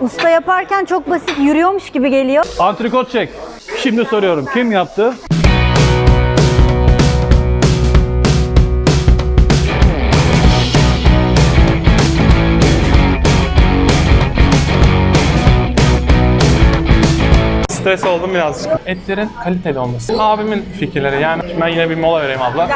Usta yaparken çok basit yürüyormuş gibi geliyor. Antrikot çek. Şimdi soruyorum kim yaptı? Stres oldum birazcık. Etlerin kaliteli olması. Abimin fikirleri yani. Ben yine bir mola vereyim abla.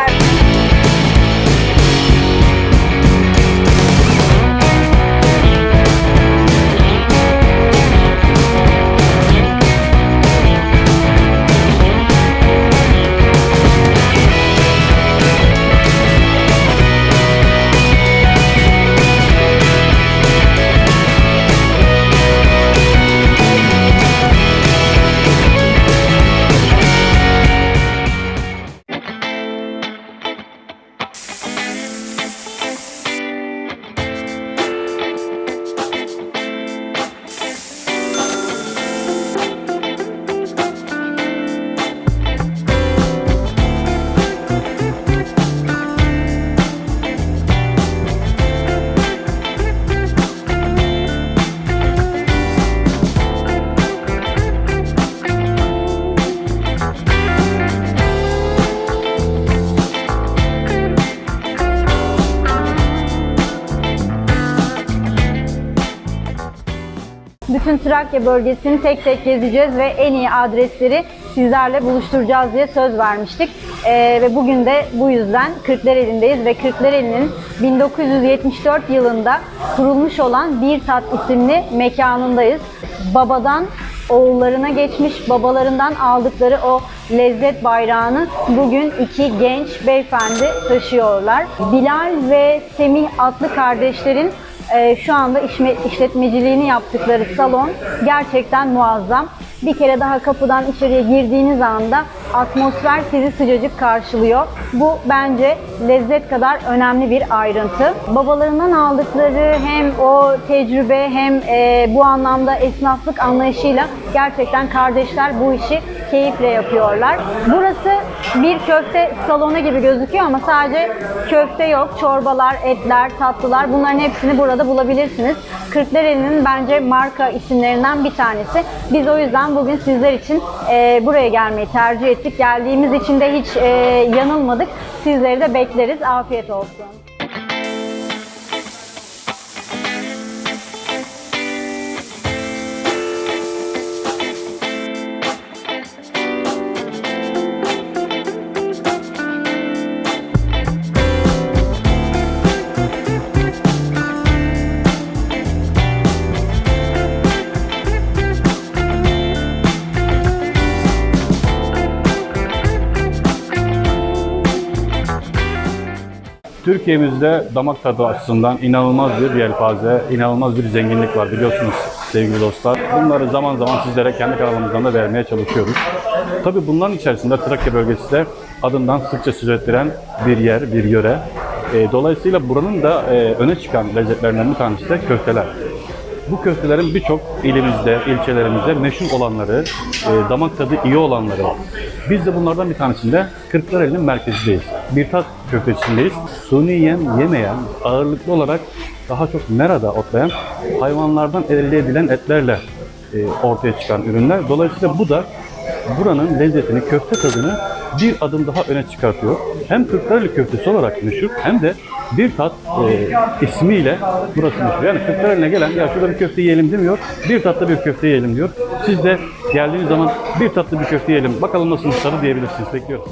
Bütün Trakya bölgesini tek tek gezeceğiz ve en iyi adresleri sizlerle buluşturacağız diye söz vermiştik. Ee, ve bugün de bu yüzden Kırklareli'ndeyiz ve Kırklareli'nin 1974 yılında kurulmuş olan Bir Tat isimli mekanındayız. Babadan oğullarına geçmiş, babalarından aldıkları o lezzet bayrağını bugün iki genç beyefendi taşıyorlar. Bilal ve Semih adlı kardeşlerin ee, şu anda işme- işletmeciliğini yaptıkları salon gerçekten muazzam. Bir kere daha kapıdan içeriye girdiğiniz anda atmosfer sizi sıcacık karşılıyor. Bu bence lezzet kadar önemli bir ayrıntı. Babalarından aldıkları hem o tecrübe hem e, bu anlamda esnaflık anlayışıyla gerçekten kardeşler bu işi keyifle yapıyorlar. Burası bir köfte salonu gibi gözüküyor ama sadece köfte yok. Çorbalar, etler, tatlılar bunların hepsini burada bulabilirsiniz. Kırklareli'nin bence marka isimlerinden bir tanesi. Biz o yüzden bugün sizler için e, buraya gelmeyi tercih ettik. Geldiğimiz için de hiç e, yanılmadık. Sizleri de bekleriz. Afiyet olsun. Türkiye'mizde damak tadı açısından inanılmaz bir yelpaze, inanılmaz bir zenginlik var biliyorsunuz sevgili dostlar. Bunları zaman zaman sizlere kendi kanalımızdan da vermeye çalışıyoruz. Tabii bunların içerisinde Trakya bölgesi de adından sıkça söz ettiren bir yer, bir yöre. E, Dolayısıyla buranın da e, öne çıkan lezzetlerinden bir tanesi de köfteler. Bu köftelerin birçok ilimizde, ilçelerimizde meşhur olanları, e, damak tadı iyi olanları var. Biz de bunlardan bir tanesinde Kırklareli'nin merkezindeyiz. Bir tat köftecisindeyiz. Suni yem yemeyen, ağırlıklı olarak daha çok merada otlayan hayvanlardan elde edilen etlerle e, ortaya çıkan ürünler. Dolayısıyla bu da buranın lezzetini, köfte tadını bir adım daha öne çıkartıyor. Hem Kırklareli köftesi olarak meşhur hem de bir tat e, ismiyle burası meşhur. Yani Kırklareli'ne gelen ya şurada bir köfte yiyelim demiyor, bir tatlı bir köfte yiyelim diyor. Siz de geldiğiniz zaman bir tatlı bir köfte yiyelim, bakalım nasıl tadı diyebilirsiniz. Bekliyoruz.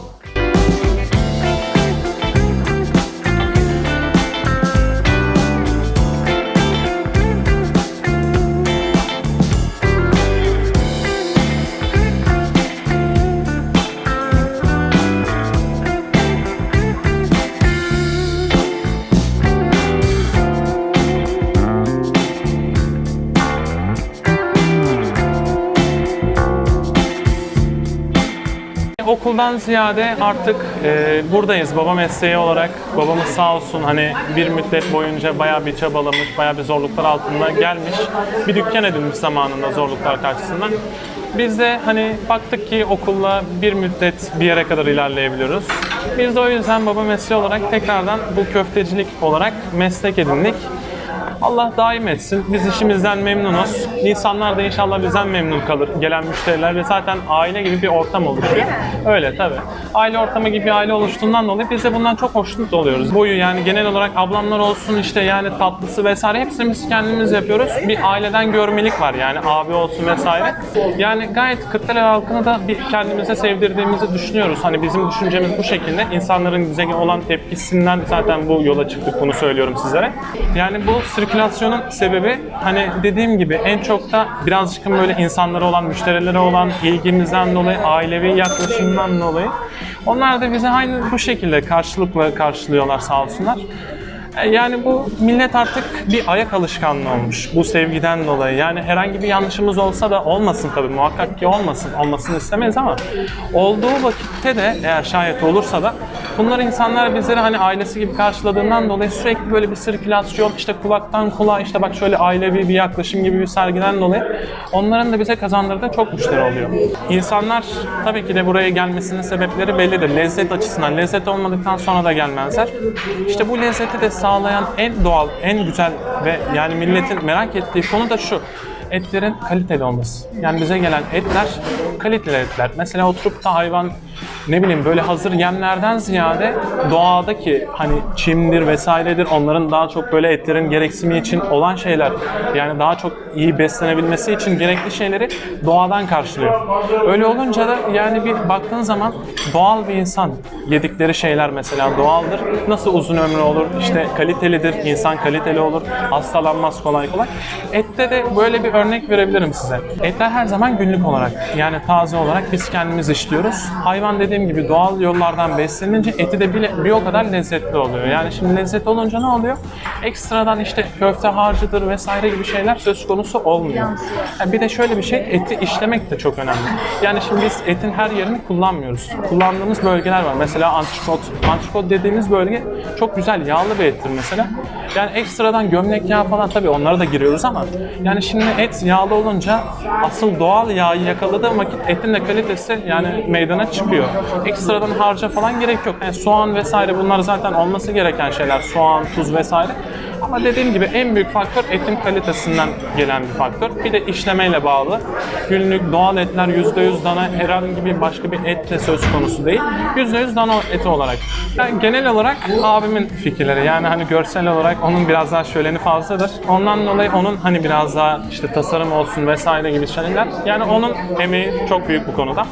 Okuldan ziyade artık e, buradayız baba mesleği olarak. Babamız sağ olsun hani bir müddet boyunca bayağı bir çabalamış, bayağı bir zorluklar altında gelmiş. Bir dükkan edinmiş zamanında zorluklar karşısında. Biz de hani baktık ki okulla bir müddet bir yere kadar ilerleyebiliyoruz. Biz de o yüzden baba mesleği olarak tekrardan bu köftecilik olarak meslek edindik. Allah daim etsin. Biz işimizden memnunuz. İnsanlar da inşallah bizden memnun kalır. Gelen müşteriler ve zaten aile gibi bir ortam oluşuyor. Öyle tabii. Aile ortamı gibi bir aile oluştuğundan dolayı biz de bundan çok hoşnut oluyoruz. Boyu yani genel olarak ablamlar olsun işte yani tatlısı vesaire hepsini biz kendimiz yapıyoruz. Bir aileden görmelik var yani abi olsun vesaire. Yani gayet Kırklareli halkını da bir kendimize sevdirdiğimizi düşünüyoruz. Hani bizim düşüncemiz bu şekilde. İnsanların bize olan tepkisinden zaten bu yola çıktık bunu söylüyorum sizlere. Yani bu sirkülasyonun sebebi hani dediğim gibi en çok da birazcık böyle insanlara olan, müşterilere olan ilgimizden dolayı, ailevi yaklaşımdan dolayı. Onlar da bize aynı bu şekilde karşılıkla karşılıyorlar sağ olsunlar. E, Yani bu millet artık bir ayak alışkanlığı olmuş bu sevgiden dolayı. Yani herhangi bir yanlışımız olsa da olmasın tabii muhakkak ki olmasın. Olmasını istemeyiz ama olduğu vakitte de eğer şayet olursa da bunlar insanlar bizleri hani ailesi gibi karşıladığından dolayı sürekli böyle bir sirkülasyon işte kulaktan kulağa işte bak şöyle ailevi bir yaklaşım gibi bir sergiden dolayı onların da bize kazandırdığı çok müşteri oluyor. İnsanlar tabii ki de buraya gelmesinin sebepleri bellidir. Lezzet açısından. Lezzet olmadıktan sonra da gelmezler. İşte bu lezzeti de sağlayan en doğal, en güzel ve yani milletin merak ettiği konu da şu. Etlerin kaliteli olması. Yani bize gelen etler kaliteli etler. Mesela oturup da hayvan ne bileyim böyle hazır yemlerden ziyade doğadaki hani çimdir vesairedir onların daha çok böyle etlerin gereksimi için olan şeyler yani daha çok iyi beslenebilmesi için gerekli şeyleri doğadan karşılıyor. Öyle olunca da yani bir baktığın zaman doğal bir insan yedikleri şeyler mesela doğaldır. Nasıl uzun ömrü olur? işte kalitelidir. insan kaliteli olur. Hastalanmaz kolay kolay. Ette de böyle bir örnek verebilirim size. Etler her zaman günlük olarak yani taze olarak biz kendimiz işliyoruz. Hayvan dediğim gibi doğal yollardan beslenince eti de bile bir o kadar lezzetli oluyor. Yani şimdi lezzet olunca ne oluyor? Ekstradan işte köfte harcıdır vesaire gibi şeyler söz konusu olmuyor. Yani bir de şöyle bir şey eti işlemek de çok önemli. Yani şimdi biz etin her yerini kullanmıyoruz. Kullandığımız bölgeler var. Mesela antrikot. Antrikot dediğimiz bölge çok güzel yağlı bir ettir mesela. Yani ekstradan gömlek yağı falan tabii onlara da giriyoruz ama yani şimdi et yağlı olunca asıl doğal yağı yakaladığım vakit etin de kalitesi yani meydana çıkıyor. Ekstradan harca falan gerek yok. Yani soğan vesaire bunlar zaten olması gereken şeyler. Soğan, tuz vesaire. Ama dediğim gibi en büyük faktör etin kalitesinden gelen bir faktör. Bir de işlemeyle bağlı. Günlük doğal etler %100 dana herhangi bir başka bir et de söz konusu değil. %100 dana eti olarak. Yani genel olarak abimin fikirleri yani hani görsel olarak onun biraz daha şöleni fazladır. Ondan dolayı onun hani biraz daha işte tasarım olsun vesaire gibi şeyler. Yani onun emeği çok büyük bu konuda.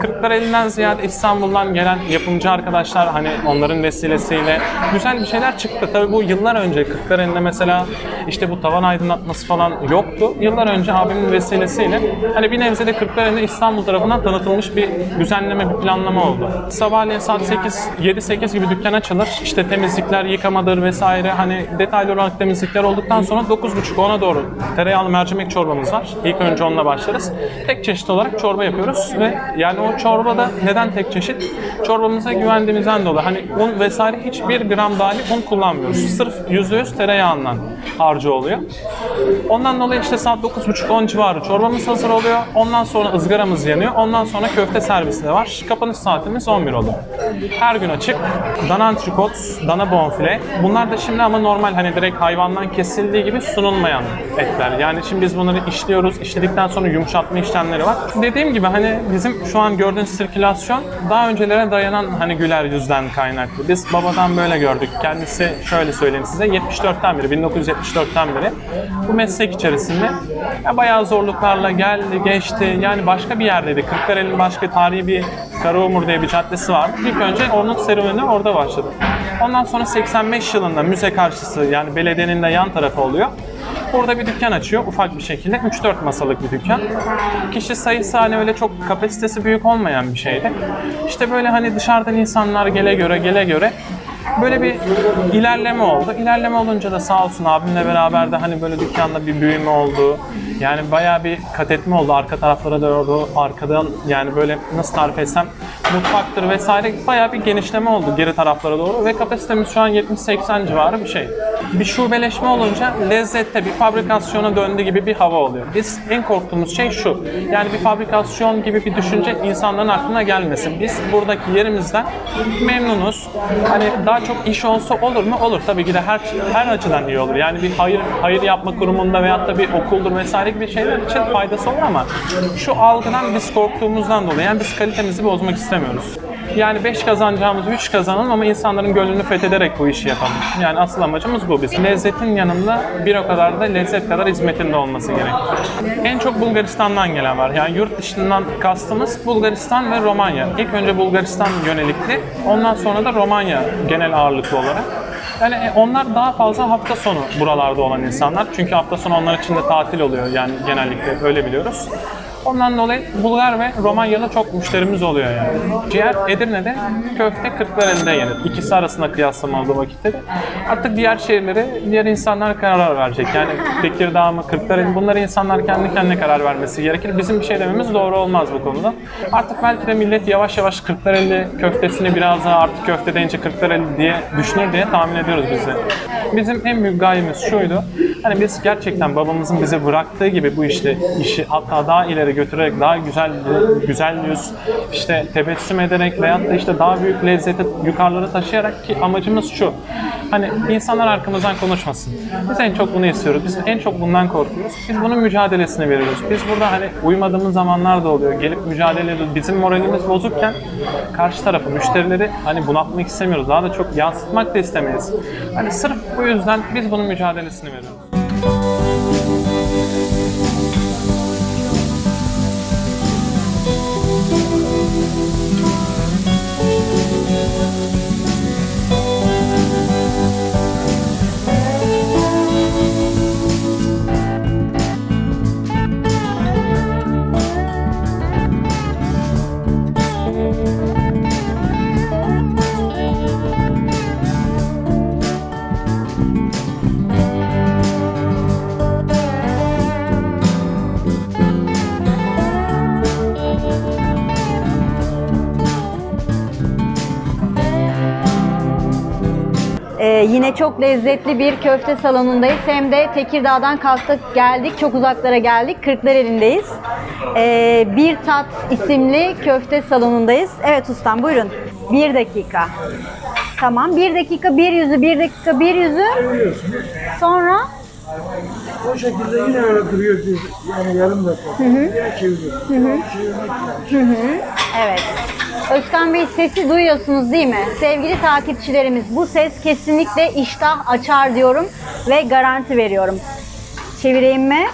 Kırklareli'nden ziyade İstanbul'dan gelen yapımcı arkadaşlar hani onların vesilesiyle güzel bir şeyler çıktı. Tabii bu yıllar önce Kırklareli'nde mesela işte bu tavan aydınlatması falan yoktu. Yıllar önce abimin vesilesiyle hani bir nebze de Kırklareli'nde İstanbul tarafından tanıtılmış bir düzenleme, bir planlama oldu. Sabahleyin saat 8, 7-8 gibi dükkan açılır. İşte temizlikler, yıkamadır vesaire hani detaylı olarak temizlikler olduktan sonra 9.30-10'a doğru tereyağlı mercimek çorbamız var. İlk önce onunla başlarız. Tek çeşit olarak çorba yapıyoruz ve yani o çorbada neden tek çeşit? Çorbamıza güvendiğimizden dolayı hani un vesaire hiçbir gram dahi un kullanmıyoruz. Sırf %100 tereyağından harcı oluyor. Ondan dolayı işte saat 9.30-10 civarı çorbamız hazır oluyor. Ondan sonra ızgaramız yanıyor. Ondan sonra köfte servisi de var. Kapanış saatimiz 11 oluyor. Her gün açık. Dana antrikot, dana bonfile. Bunlar da şimdi ama normal hani direkt hayvandan kesildiği gibi sunulmayan etler. Yani şimdi biz bunları işliyoruz. İşledikten sonra yumuşatma işlemleri var. Dediğim gibi hani bizim şu an gördüğünüz sirkülasyon daha öncelere dayanan hani güler yüzden kaynaklı. Biz babadan böyle gördük. Kendisi şöyle söyleyeyim size 74'ten beri, 1974'ten beri bu meslek içerisinde ya bayağı zorluklarla geldi, geçti. Yani başka bir yerdeydi. Kırklareli'nin başka tarihi bir Karaumur diye bir caddesi var. İlk önce onun serüveni orada başladı. Ondan sonra 85 yılında müze karşısı yani belediyenin de yan tarafı oluyor. Burada bir dükkan açıyor ufak bir şekilde. 3-4 masalık bir dükkan. Kişi sayısı hani öyle çok kapasitesi büyük olmayan bir şeydi. İşte böyle hani dışarıdan insanlar gele göre gele göre böyle bir ilerleme oldu. İlerleme olunca da sağ olsun abimle beraber de hani böyle dükkanda bir büyüme oldu. Yani bayağı bir kat etme oldu. Arka taraflara doğru arkadan yani böyle nasıl tarif etsem mutfaktır vesaire bayağı bir genişleme oldu geri taraflara doğru ve kapasitemiz şu an 70-80 civarı bir şey. Bir şubeleşme olunca lezzette bir fabrikasyona döndü gibi bir hava oluyor. Biz en korktuğumuz şey şu. Yani bir fabrikasyon gibi bir düşünce insanların aklına gelmesin. Biz buradaki yerimizden memnunuz. Hani daha çok iş olsa olur mu? Olur. Tabii ki de her her açıdan iyi olur. Yani bir hayır hayır yapma kurumunda veyahut da bir okuldur vesaire gibi şeyler için faydası olur ama şu algıdan biz korktuğumuzdan dolayı yani biz kalitemizi bozmak istemiyoruz. Yani 5 kazanacağımız 3 kazanalım ama insanların gönlünü fethederek bu işi yapalım. Yani asıl amacımız bu bizim. Lezzetin yanında bir o kadar da lezzet kadar hizmetinde olması gerekiyor. En çok Bulgaristan'dan gelen var. Yani yurt dışından kastımız Bulgaristan ve Romanya. İlk önce Bulgaristan yönelikli, ondan sonra da Romanya genel ağırlıklı olarak. Yani e, onlar daha fazla hafta sonu buralarda olan insanlar. Çünkü hafta sonu onlar için de tatil oluyor yani genellikle öyle biliyoruz. Ondan dolayı Bulgar ve Romanyalı çok müşterimiz oluyor yani. Ciğer Edirne'de, köfte Kırklareli'nde yenir. İkisi arasında kıyaslama olduğu vakitte de. Artık diğer şehirlere diğer insanlar karar verecek. Yani Tekirdağ mı, Kırklareli bunları insanlar kendi kendine karar vermesi gerekir. Bizim bir şey dememiz doğru olmaz bu konuda. Artık belki de millet yavaş yavaş Kırklareli köftesini biraz daha artık köfte deyince Kırklareli diye düşünür diye tahmin ediyoruz biz de. Bizim en büyük gayemiz şuydu. Hani biz gerçekten babamızın bize bıraktığı gibi bu işte işi hatta daha ileri götürerek daha güzel güzel yüz işte tebessüm ederek veyahut da işte daha büyük lezzeti yukarılara taşıyarak ki amacımız şu. Hani insanlar arkamızdan konuşmasın. Biz en çok bunu istiyoruz. Biz en çok bundan korkuyoruz. Biz bunun mücadelesini veriyoruz. Biz burada hani uymadığımız zamanlar da oluyor. Gelip mücadele ediyoruz. Bizim moralimiz bozukken karşı tarafı, müşterileri hani bunaltmak istemiyoruz. Daha da çok yansıtmak da istemeyiz. Hani sırf bu yüzden biz bunun mücadelesini veriyoruz. Çok lezzetli bir köfte salonundayız. Hem de Tekirdağ'dan kalktık geldik. Çok uzaklara geldik. Kırklareli'ndeyiz. Ee, bir Tat isimli köfte salonundayız. Evet ustam buyurun. Bir dakika. Tamam. Bir dakika bir yüzü, bir dakika bir yüzü. Sonra O şekilde yine öyle duruyor bir yani yarım dakika. Yine çeviriyor. Çevirmek lazım. Evet. Özkan Bey sesi duyuyorsunuz değil mi? Sevgili takipçilerimiz bu ses kesinlikle iştah açar diyorum ve garanti veriyorum. Çevireyim mi?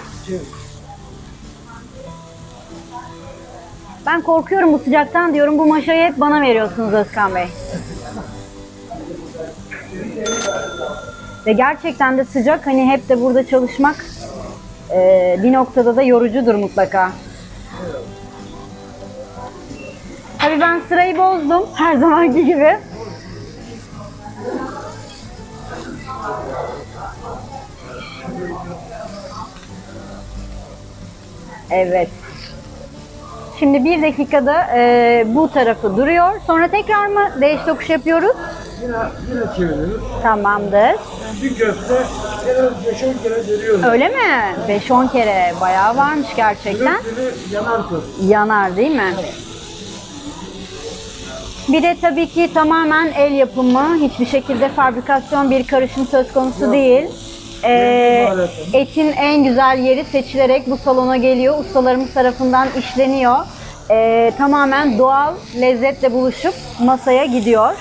Ben korkuyorum bu sıcaktan diyorum. Bu maşayı hep bana veriyorsunuz Özkan Bey. Ve gerçekten de sıcak. Hani hep de burada çalışmak eee, bir noktada da yorucudur mutlaka. Tabii ben sırayı bozdum her zamanki gibi. Evet. Şimdi bir dakikada e, bu tarafı duruyor. Sonra tekrar mı değiş tokuş yapıyoruz? Yine, yine çeviriyoruz. Tamamdır. Bir köfte en az 5-10 kere dönüyoruz. Öyle mi? 5-10 kere bayağı varmış gerçekten. Yanar. Yanar değil mi? Bir de tabii ki tamamen el yapımı, hiçbir şekilde fabrikasyon bir karışım söz konusu değil. Ee, etin en güzel yeri seçilerek bu salona geliyor. Ustalarımız tarafından işleniyor. Ee, tamamen doğal lezzetle buluşup masaya gidiyor.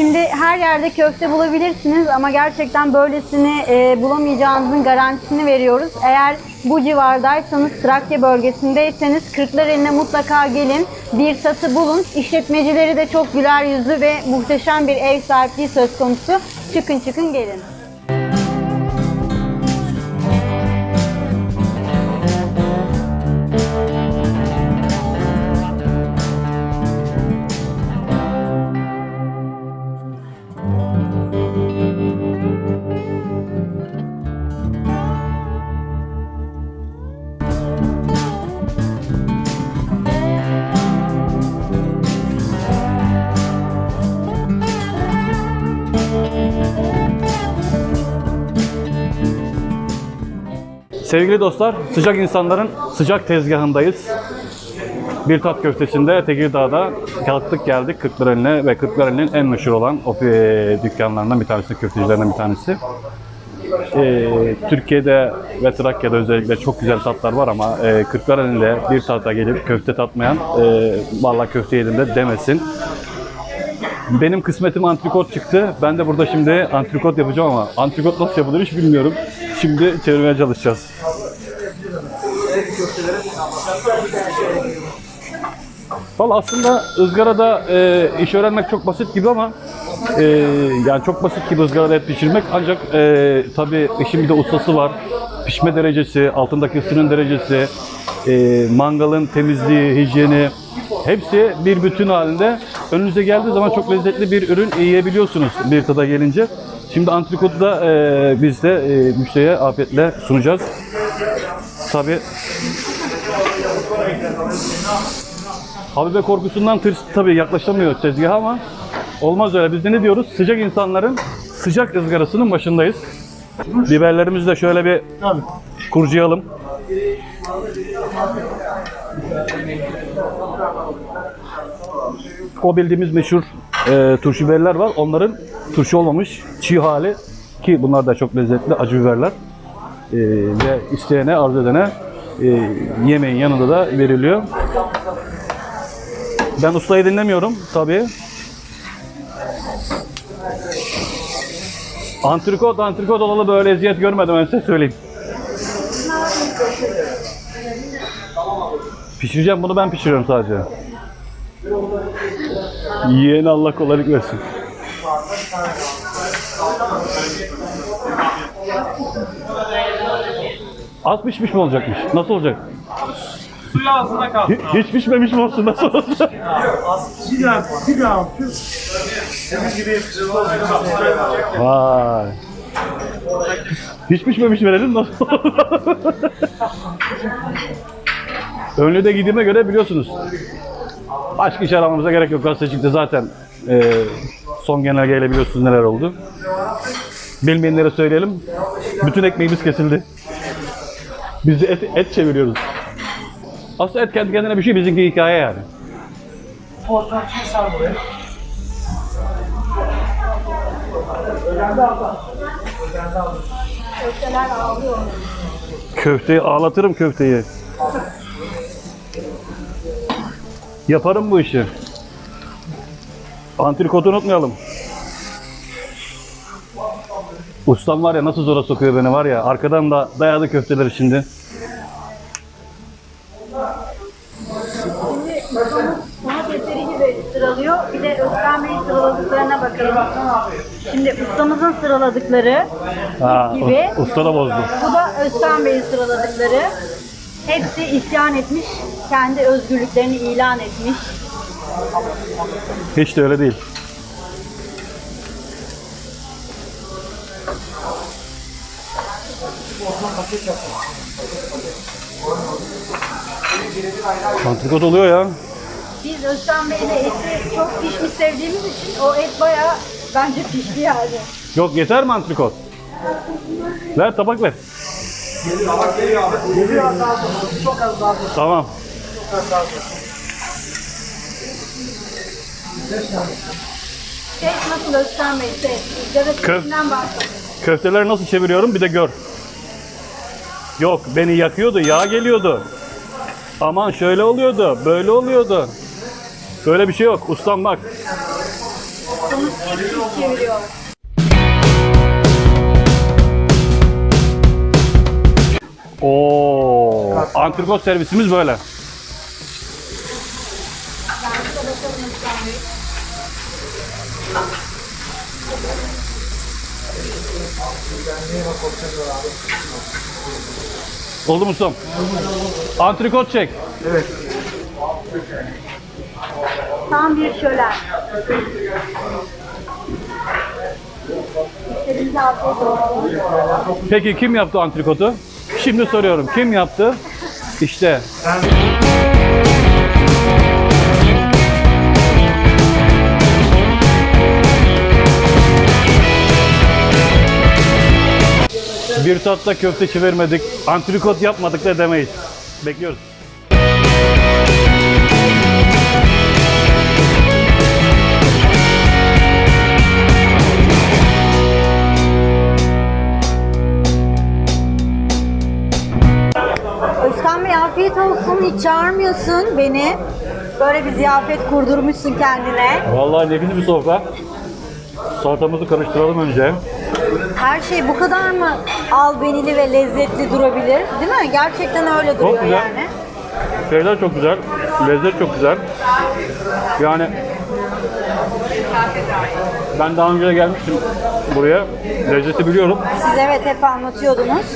Şimdi her yerde köfte bulabilirsiniz ama gerçekten böylesini e, bulamayacağınızın garantisini veriyoruz. Eğer bu civardaysanız, Trakya bölgesindeyseniz Kırklareli'ne mutlaka gelin, bir satı bulun. İşletmecileri de çok güler yüzlü ve muhteşem bir ev sahipliği söz konusu. Çıkın çıkın gelin. Sevgili dostlar, sıcak insanların sıcak tezgahındayız. Bir tat köftesinde Tekirdağ'da kalktık geldik Kırklareli'ne ve Kırklareli'nin en meşhur olan o e, dükkanlarından bir tanesi, köftecilerinden bir tanesi. E, Türkiye'de ve Trakya'da özellikle çok güzel tatlar var ama e, Kırklareli'nde bir tata gelip köfte tatmayan e, vallahi köfte yedim de demesin. Benim kısmetim antrikot çıktı. Ben de burada şimdi antrikot yapacağım ama antrikot nasıl yapılır hiç bilmiyorum. Şimdi çevirmeye çalışacağız. Valla aslında ızgarada e, iş öğrenmek çok basit gibi ama e, yani çok basit gibi ızgarada et pişirmek ancak e, tabii işin bir de ustası var. Pişme derecesi, altındaki ısının derecesi, e, mangalın temizliği, hijyeni hepsi bir bütün halinde önünüze geldiği zaman çok lezzetli bir ürün yiyebiliyorsunuz bir tada gelince. Şimdi antrikotu da e, biz de e, müşteriye afiyetle sunacağız. Tabii Habibe korkusundan tırs tabii yaklaşamıyor tezgaha ama olmaz öyle. Biz de ne diyoruz? Sıcak insanların sıcak ızgarasının başındayız. Biberlerimizi de şöyle bir kurcayalım. O meşhur e, turşu biberler var. Onların turşu olmamış çiğ hali ki bunlar da çok lezzetli acı biberler. E, ve isteyene, arzu edene e, yemeğin yanında da veriliyor. Ben ustayı dinlemiyorum tabii. Antrikot, antrikot olalı böyle eziyet görmedim ben size söyleyeyim. Pişireceğim bunu ben pişiriyorum sadece. Yiyen Allah kolaylık versin. Az pişmiş mi olacakmış? Nasıl olacak? Suyu ağzına kaldı. Hi- Hiç pişmemiş mi olsun? Nasıl olacak? Bir daha, bir daha. Vay. Hiç pişmemiş verelim nasıl? Önlü de giydiğime göre biliyorsunuz. Başka iş aramamıza gerek yok. Gazetecilikte zaten e, son genelgeyle biliyorsunuz neler oldu. Bilmeyenlere söyleyelim. Bütün ekmeğimiz kesildi. Biz de et, et çeviriyoruz. Aslında et kendi kendine bir şey bizimki hikaye yani. Buraya. Köfteyi ağlatırım köfteyi. Yaparım bu işi. Antrikotu unutmayalım. Ustam var ya nasıl zora sokuyor beni var ya. Arkadan da dayadı köfteleri şimdi. Domatesleri gibi sıralıyor. Bir de Özkan Bey'in sıraladıklarına bakalım. Şimdi ustamızın sıraladıkları Ha, gibi. u- usta da bozdu. Bu da Özkan Bey'in sıraladıkları. Hepsi isyan etmiş. Kendi özgürlüklerini ilan etmiş. Hiç de öyle değil. Antrikot oluyor ya. Biz Özkan Bey'le eti çok pişmiş sevdiğimiz için o et bayağı bence pişti yani. Yok yeter mi antrikot? Ver tabak ver. Tamam. Şey nasıl Özkan Bey? Şey, bahsedelim. Köfteleri nasıl çeviriyorum bir de gör. Yok beni yakıyordu, yağ geliyordu. Aman şöyle oluyordu, böyle oluyordu. Böyle bir şey yok. Ustam bak. Sonuç çeviriyor. Oo, antrikot servisimiz böyle. Oldu mu ustam? Antrikot çek. Tam bir şölen. Peki kim yaptı antrikotu? Şimdi soruyorum. Kim yaptı? İşte. Bir tatta köfte çevirmedik, antrikot yapmadık da demeyiz. Bekliyoruz. Afiyet olsun. Hiç çağırmıyorsun beni. Böyle bir ziyafet kurdurmuşsun kendine. Vallahi nefis bir sofra. Salatamızı karıştıralım önce. Her şey bu kadar mı albenili ve lezzetli durabilir? Değil mi? Gerçekten öyle duruyor güzel. yani. Şeyler çok güzel, lezzet çok güzel. Yani ben daha önce de gelmiştim buraya. Lezzeti biliyorum Siz evet hep anlatıyordunuz.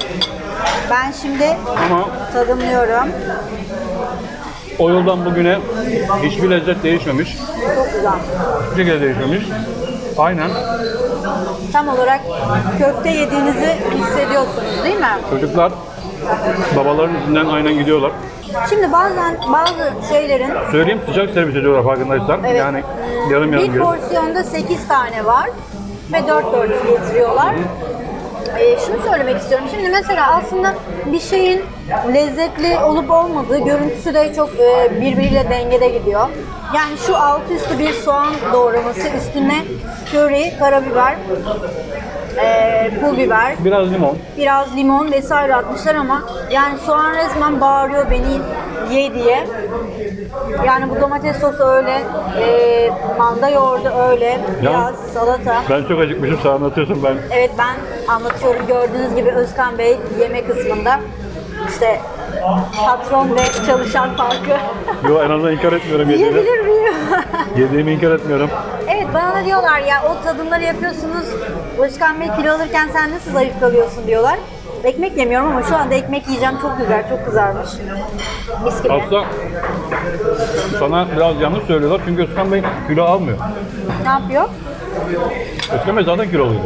Ben şimdi ama tadımlıyorum. o yoldan bugüne hiçbir lezzet değişmemiş. Çok güzel. Hiçbir şekilde değişmemiş. Aynen. Tam olarak köfte yediğinizi hissediyorsunuz değil mi? Çocuklar babaların izinden aynen gidiyorlar. Şimdi bazen bazı şeylerin Söyleyeyim sıcak servis ediyorlar farkındaysan. Evet. Yani yarım yarım bir porsiyonda 8 tane var ve 4 4 getiriyorlar. Ee, şunu söylemek istiyorum. Şimdi mesela aslında bir şeyin lezzetli olup olmadığı görüntüsü de çok e, birbiriyle dengede gidiyor. Yani şu altı üstü bir soğan doğraması üstüne köri, karabiber, e, pul biber, Biraz limon. biraz limon vesaire atmışlar ama yani soğan resmen bağırıyor beni ye diye. Yani bu domates sosu öyle, e, manda yoğurdu öyle, biraz salata. Ben çok acıkmışım sen anlatıyorsun ben. Evet ben anlatıyorum gördüğünüz gibi Özkan Bey yeme kısmında işte patron ve çalışan farkı. Yo en azından inkar etmiyorum yediğimi. Yiyebilir miyim? Yediğimi inkar etmiyorum. evet bana da diyorlar ya o tadımları yapıyorsunuz. Özkan Bey kilo alırken sen nasıl zayıf kalıyorsun diyorlar. Ekmek yemiyorum ama şu anda ekmek yiyeceğim çok güzel, çok kızarmış. Mis gibi. Aslında sana biraz yanlış söylüyorlar çünkü Özkan Bey kilo almıyor. Ne yapıyor? Özkan Bey zaten kiloluydu.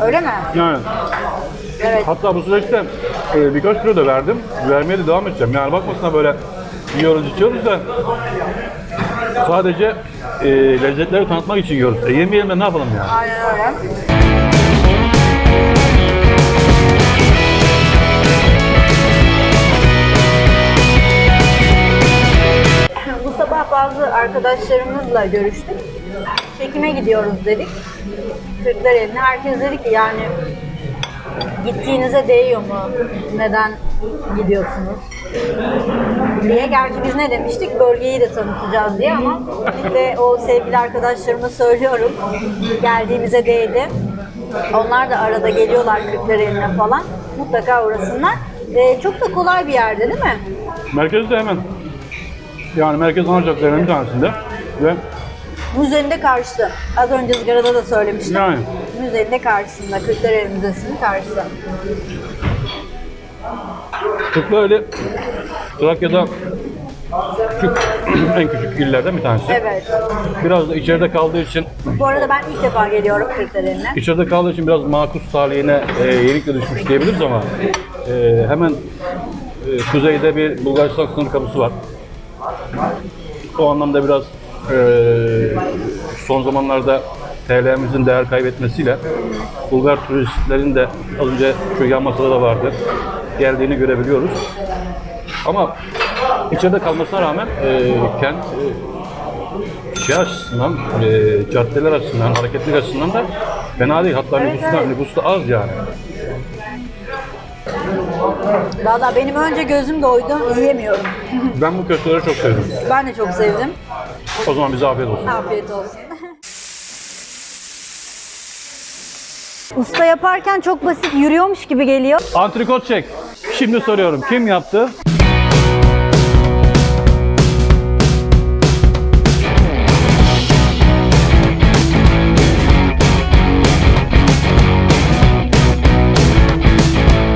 Öyle mi? Yani Evet. hatta bu süreçte e, birkaç kilo da verdim. Vermeye de devam edeceğim. Yani bakmasına böyle yiyoruz içiyoruz da sadece e, lezzetleri tanıtmak için yiyoruz. E, yemeyelim de ne yapalım yani? Aynen öyle. Bu sabah bazı arkadaşlarımızla görüştük. Çekime gidiyoruz dedik. Kırklareli'ne. Herkes dedi ki yani gittiğinize değiyor mu? Neden gidiyorsunuz? diye. Gerçi biz ne demiştik? Bölgeyi de tanıtacağız diye ama bir de o sevgili arkadaşlarıma söylüyorum. Geldiğimize değdi. Onlar da arada geliyorlar Kırklareli'ne falan. Mutlaka uğrasınlar. Ee, çok da kolay bir yerde değil mi? Merkezde hemen. Yani merkez ana caddelerinin bir tanesinde. Ve Müzenin de karşısı. Az önce ızgarada da söylemiştim. yani Müzenin de karşısında. Kırklareli Müzesi'nin karşısı. Kırklareli Trakya'da küçük, en küçük illerden bir tanesi. Evet. Biraz da içeride kaldığı için Bu arada ben ilk defa geliyorum Kırklareli'ne. İçeride kaldığı için biraz makus talihine e, yenikle düşmüş diyebiliriz ama e, hemen e, kuzeyde bir Bulgaristan sınır kapısı var. O anlamda biraz e, son zamanlarda TL'mizin değer kaybetmesiyle Bulgar turistlerin de az önce şu yan masada da vardı geldiğini görebiliyoruz. Ama içeride kalmasına rağmen e, kent e, şey açısından, e, caddeler açısından, hareketlilik açısından da fena değil. Hatta Evet, nüfusu, da, evet. nüfusu da az yani. Valla benim önce gözüm doydu, yiyemiyorum. Ben bu köfteleri çok sevdim. Ben de çok sevdim. O zaman bize afiyet olsun. Afiyet olsun. Usta yaparken çok basit yürüyormuş gibi geliyor. Antrikot çek. Şimdi soruyorum kim yaptı?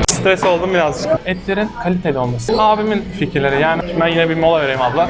Stres oldum birazcık. Etlerin kaliteli olması. Abimin fikirleri yani. Ben yine bir mola vereyim abla.